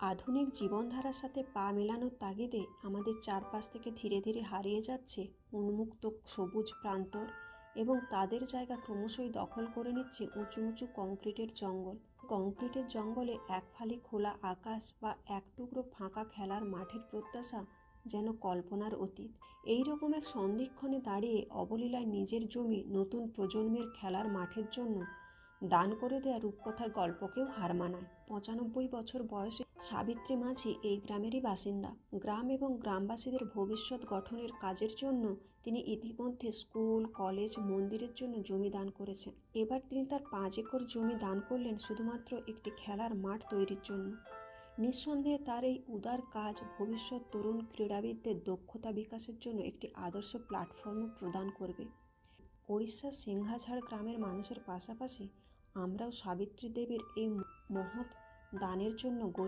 আধুনিক জীবনধারার সাথে পা মেলানোর তাগিদে আমাদের চারপাশ থেকে ধীরে ধীরে হারিয়ে যাচ্ছে উন্মুক্ত সবুজ প্রান্তর এবং তাদের জায়গা ক্রমশই দখল করে নিচ্ছে উঁচু উঁচু কংক্রিটের জঙ্গল। কংক্রিটের জঙ্গলে এক ফালি খোলা আকাশ বা এক টুকরো ফাঁকা খেলার মাঠের প্রত্যাশা যেন কল্পনার অতীত। এই রকম এক সন্ধিক্ষণে দাঁড়িয়ে অবলীলায় নিজের জমি নতুন প্রজন্মের খেলার মাঠের জন্য দান করে দেয়া রূপকথার গল্পকেও হার মানায়। পঁচানব্বই বছর বয়সে সাবিত্রী মাঝি এই গ্রামেরই বাসিন্দা। গ্রাম এবং গ্রামবাসীদের ভবিষ্যৎ গঠনের কাজের জন্য তিনি ইতিমধ্যে স্কুল, কলেজ, মন্দিরের জন্য জমি দান করেছেন। এবার তিনি তার পাঁচ একর জমি দান করলেন শুধুমাত্র একটি খেলার মাঠ তৈরির জন্য। নিঃসন্দেহে তার এই উদার কাজ ভবিষ্যৎ তরুণ ক্রীড়াবিদদের দক্ষতা বিকাশের জন্য একটি আদর্শ প্ল্যাটফর্ম প্রদান করবে। ওড়িশার সিংহাছাড় গ্রামের মানুষের পাশাপাশি আমরাও সাবিত্রী দেবীর এই মহৎ দানের জন্য গর্বিত